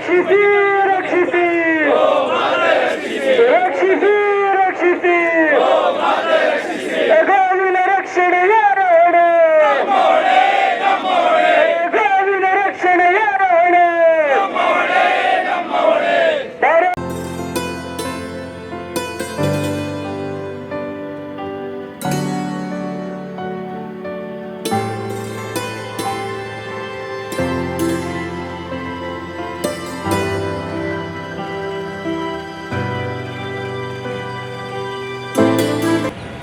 শিশির এক শিশির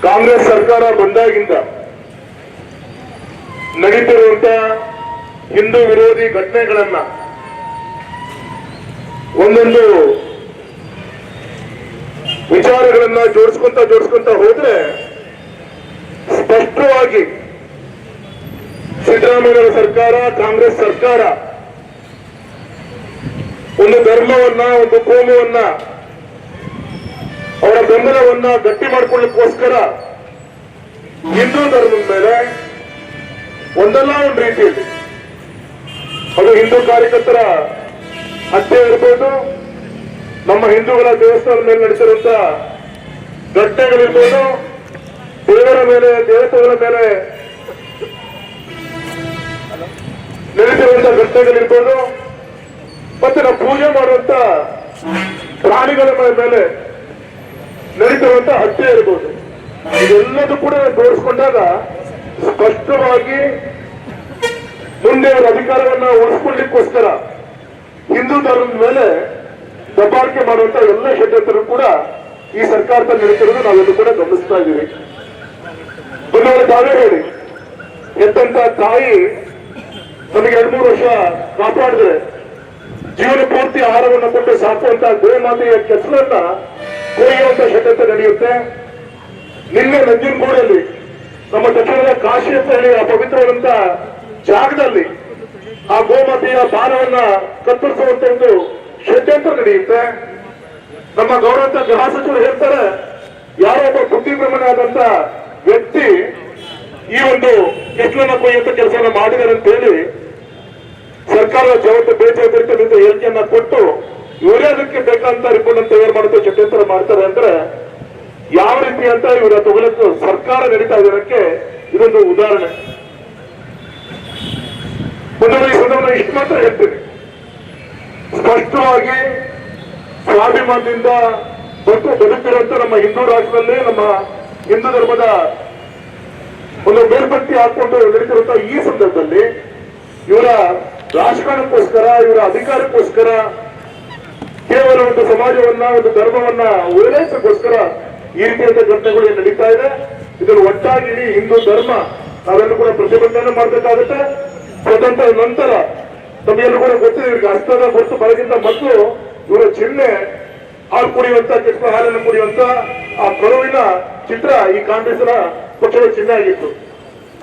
ಕಾಂಗ್ರೆಸ್ ಸರ್ಕಾರ ಬಂದಾಗಿಂದ ನಡೀತಿರುವಂತ ಹಿಂದೂ ವಿರೋಧಿ ಘಟನೆಗಳನ್ನ ಒಂದೊಂದು ವಿಚಾರಗಳನ್ನ ಜೋಡಿಸ್ಕೊಂತ ಜೋಡಿಸ್ಕೊಂತ ಹೋದ್ರೆ ಸ್ಪಷ್ಟವಾಗಿ ಸಿದ್ದರಾಮಯ್ಯ ಸರ್ಕಾರ, ಕಾಂಗ್ರೆಸ್ ಸರ್ಕಾರ ಒಂದು ಧರ್ಮವನ್ನ, ಒಂದು ಕೋಮುವನ್ನ ಬೆಂಬಲವನ್ನ ಗಟ್ಟಿ ಮಾಡಿಕೊಳ್ಳಕ್ಕೋಸ್ಕರ ಹಿಂದೂ ಧರ್ಮದ ಮೇಲೆ ಒಂದಲ್ಲ ಒಂದು ರೀತಿಯಲ್ಲಿ ಅದು ಹಿಂದೂ ಕಾರ್ಯಕರ್ತರ ಹತ್ಯೆ ಇರ್ಬೋದು, ನಮ್ಮ ಹಿಂದೂಗಳ ದೇವಸ್ಥಾನದ ಮೇಲೆ ನಡೆಸಿರುವಂತ ಘಟನೆಗಳಿರ್ಬೋದು, ದೇವರ ಮೇಲೆ, ದೇವತೆಗಳ ಮೇಲೆ ನಡೆಸಿರುವಂತ ಘಟನೆಗಳಿರ್ಬೋದು, ಮತ್ತೆ ನಾವು ಪೂಜೆ ಮಾಡುವಂತ ಪ್ರಾಣಿಗಳ ಮೇಲೆ ನಡೀತಿರುವಂತ ಹತ್ಯೆ ಇರ್ಬೋದು. ಇದೆಲ್ಲದೂ ಕೂಡ ತೋರಿಸ್ಕೊಂಡಾಗ ಸ್ಪಷ್ಟವಾಗಿ ಮುಂದೆ ಅವರ ಅಧಿಕಾರವನ್ನ ಉಳಿಸ್ಕೊಳ್ಳಿಕ್ಕೋಸ್ಕರ ಹಿಂದೂ ಧರ್ಮದ ಮೇಲೆ ದಬ್ಬಾಳಿಕೆ ಮಾಡುವಂತ ಎಲ್ಲ ಷಡ್ಯಂತ್ರರು ಕೂಡ ಈ ಸರ್ಕಾರದಲ್ಲಿ ನಡೀತಿರೋದು ನಾವೆಲ್ಲೂ ಕೂಡ ಗಮನಿಸ್ತಾ ಇದ್ದೀವಿ. ಬಂದವರು ತಾವೇ ಹೇಳಿ ಎಂತಂತ ತಾಯಿ ನಮಗೆ ಎರಡು ಮೂರು ವರ್ಷ ಕಾಪಾಡಿದ್ರೆ ಜೀವನ ಪೂರ್ತಿ ಆಹಾರವನ್ನು ಕೊಟ್ಟು ಸಾಕುವಂತ ಗೋಮಾತೆಯ ಕೆಸರನ್ನ ಕೊಯ್ಯುವಂತ ಷಡ್ಯಂತ್ರ ನಡೆಯುತ್ತೆ. ನಿನ್ನೆ ನಂಜನಗೂಡಲ್ಲಿ ನಮ್ಮ ದಕ್ಷಿಣದ ಕಾಶಿ ಅಂತ ಹೇಳಿ ಆ ಪವಿತ್ರವಾದಂತ ಜಾಗದಲ್ಲಿ ಆ ಗೋಮಾತೆಯ ಬಾಲವನ್ನ ಕತ್ತರಿಸುವಂತ ಒಂದು ಷಡ್ಯಂತ್ರ ನಡೆಯುತ್ತೆ. ನಮ್ಮ ಗೌರವಂತ ಗೃಹ ಸಚಿವರು ಹೇಳ್ತಾರೆ, ಯಾರೋ ಒಬ್ಬ ಬುದ್ಧಿಭ್ರಮಣೆ ಆದಂತ ವ್ಯಕ್ತಿ ಈ ಒಂದು ಕೆಸಲನ್ನ ಕೊಯ್ಯುವಂತ ಕೆಲಸವನ್ನ ಮಾಡಿದ್ದಾರೆ ಅಂತ ಹೇಳಿ ಸರ್ಕಾರದ ಜವಾಬ್ದಾರಿ ಬೇಜವಾಬ್ದಾರಿತದಿಂದ ಹೇಳಿಕೆಯನ್ನ ಕೊಟ್ಟು ಇವರೇ ಅದಕ್ಕೆ ಬೇಕಂತ ರಿಪೋರ್ಟ್ ತಯಾರು ಮಾಡುತ್ತೆ ಷಡ್ಯಂತ್ರ ಮಾಡ್ತಾರೆ ಅಂದ್ರೆ ಯಾವ ರೀತಿ ಅಂತ ಇವರ ತಗೊಳಕ್ಕೆ ಸರ್ಕಾರ ನಡೀತಾ ಇರೋದಕ್ಕೆ ಇದೊಂದು ಉದಾಹರಣೆ. ಈ ಸಂದರ್ಭದಲ್ಲಿ ಇಷ್ಟು ಮಾತ್ರ ಹೇಳ್ತೀನಿ. ಸ್ಪಷ್ಟವಾಗಿ ಸ್ವಾಭಿಮಾನದಿಂದ ಬದುಕು ಬದುಕಿರುವಂತ ನಮ್ಮ ಹಿಂದೂ ರಾಷ್ಟ್ರದಲ್ಲಿ ನಮ್ಮ ಹಿಂದೂ ಧರ್ಮದ ಒಂದು ಮೇಲ್ಪಟ್ಟಿ ಹಾಕೊಂಡು ನಡೀತಿರುವಂತ ಈ ಸಂದರ್ಭದಲ್ಲಿ ಇವರ ರಾಜಕಾರಣಕ್ಕೋಸ್ಕರ, ಇವರ ಅಧಿಕಾರಕ್ಕೋಸ್ಕರ ಕೇವಲ ಒಂದು ಸಮಾಜವನ್ನ, ಒಂದು ಧರ್ಮವನ್ನ ಓಲೈಸಕ್ಕೋಸ್ಕರ ಈ ರೀತಿಯಾದ ಘಟನೆಗಳು ನಡೀತಾ ಇದೆ? ಇದನ್ನು ಒಟ್ಟಾಗಿ ಇಡೀ ಹಿಂದೂ ಧರ್ಮ ಅದನ್ನು ಕೂಡ ಪ್ರತಿಭಟನೆ ಮಾಡಬೇಕಾಗುತ್ತೆ. ಸ್ವತಂತ್ರ ನಂತರ ತಮಗೆಲ್ಲರೂ ಕೂಡ ಗೊತ್ತಿದೆ ಇವ್ರಿಗೆ ಹಸ್ತದ ಹೊರತು ಬರಗಿಂತ ಮತ್ತು ಇವರ ಚಿಹ್ನೆ, ಹಾಲು ಕುಡಿಯುವಂತ, ಕೆಟ್ಟ ಹಾಲನ್ನು ಕುಡಿಯುವಂತ, ಆ ಕರುವಿನ ಚಿತ್ರ ಈ ಕಾಂಗ್ರೆಸ್ನ ಪಕ್ಷದ ಚಿಹ್ನೆ ಆಗಿತ್ತು.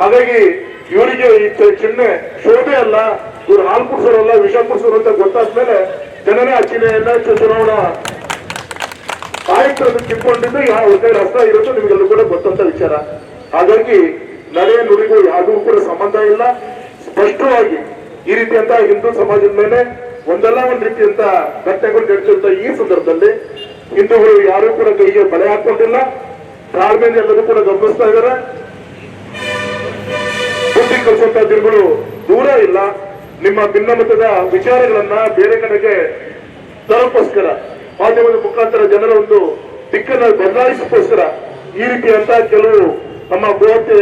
ಹಾಗಾಗಿ ಇವರಿಗೆ ಈ ಚಿಹ್ನೆ ಶೋಭೆ ಅಲ್ಲ, ಇವರು ಹಾಲು ಕುಡಿಸೋರಲ್ಲ, ವಿಷ ಕುಡಿಸೋರು ಅಂತ ಗೊತ್ತಾದ್ಮೇಲೆ ಜನನೇ ಆ ಎಲ್ಲ ಚುನಾವಣಾ ಆಯುಕ್ತರನ್ನು ಕಿತ್ಕೊಂಡಿದ್ದು, ಯಾವ ರಸ್ತ ಇರುತ್ತೋ ನಿಮಗೆಲ್ಲೂ ಕೂಡ ಗೊತ್ತಂತ ವಿಚಾರ. ಹಾಗಾಗಿ ನಡೆಯ ನುಡಿಗೂ ಯಾವುದೂ ಕೂಡ ಸಂಬಂಧ ಇಲ್ಲ. ಸ್ಪಷ್ಟವಾಗಿ ಈ ರೀತಿಯಂತ ಹಿಂದೂ ಸಮಾಜದ ಮೇಲೆ ಒಂದಲ್ಲ ಒಂದ್ ರೀತಿಯಂತ ಘಟನೆಗಳು ನಡೆಸಿದಂತ ಈ ಸಂದರ್ಭದಲ್ಲಿ ಹಿಂದೂಗಳು ಯಾರೂ ಕೂಡ ಕೈಗೆ ಬಲೆ ಹಾಕೊಂಡಿಲ್ಲ. ತಾಳ್ಮೆಯಿಂದ ಎಲ್ಲರೂ ಕೂಡ ಗಮನಿಸ್ತಾ ಇದ್ದಾರೆ. ಬುದ್ಧಿ ದಿನಗಳು ದೂರ ಇಲ್ಲ. ನಿಮ್ಮ ಭಿನ್ನಮತದ ವಿಚಾರಗಳನ್ನ ಬೇರೆ ಕಡೆಗೆ ತರಪ್ಪೋಸ್ಕರ ಮಾಧ್ಯಮದ ಮುಖಾಂತರ ಜನರ ಒಂದು ದಿಕ್ಕನ್ನ ಬದಲಾಯಿಸಕ್ಕೋಸ್ಕರ ಈ ರೀತಿ ಅಂತ ಕೆಲವು ನಮ್ಮ ಗೋಹತ್ಯೆ,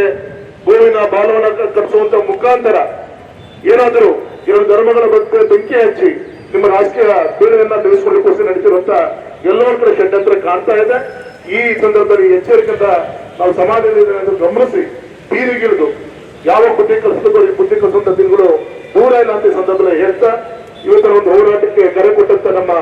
ಗೋವಿನ ಬಾಲವನ್ನ ಕಟ್ಟಿಸುವಂತ ಮುಖಾಂತರ ಏನಾದರೂ ಎರಡು ಧರ್ಮಗಳ ಬಗ್ಗೆ ಬೆಂಕಿ ಹಚ್ಚಿ ನಿಮ್ಮ ರಾಜಕೀಯ ಪೀಳಿಗೆಯನ್ನ ತಿಳಿಸ್ಕೊಳ್ಳಿಕ್ಕೋಸ್ಕರ ನಡೀತಿರುವಂತ ಎಲ್ಲರ ಕಡೆ ಷಡ್ಯಂತ್ರ ಕಾಣ್ತಾ ಇದೆ. ಈ ಸಂದರ್ಭದಲ್ಲಿ ಎಚ್ಚರಿಕೆಯಿಂದ ನಾವು ಸಮಾಜದಲ್ಲಿ ಗಮನಿಸಿ, ಬೀದಿಗಿಳಿದು ಯಾವ ಬುದ್ಧಿ ಕಲಿಸಬೇಕು ಈ ಬುದ್ಧಿ ಕಲಿಸುವಂತ ದಿನಗಳು ಸಂದರ್ಭದಲ್ಲಿ ಹೇಳ್ತಾ ಇವತ್ತಿನ ಒಂದು ಹೋರಾಟಕ್ಕೆ ಕರೆ ಕೊಟ್ಟಂತ ನಮ್ಮ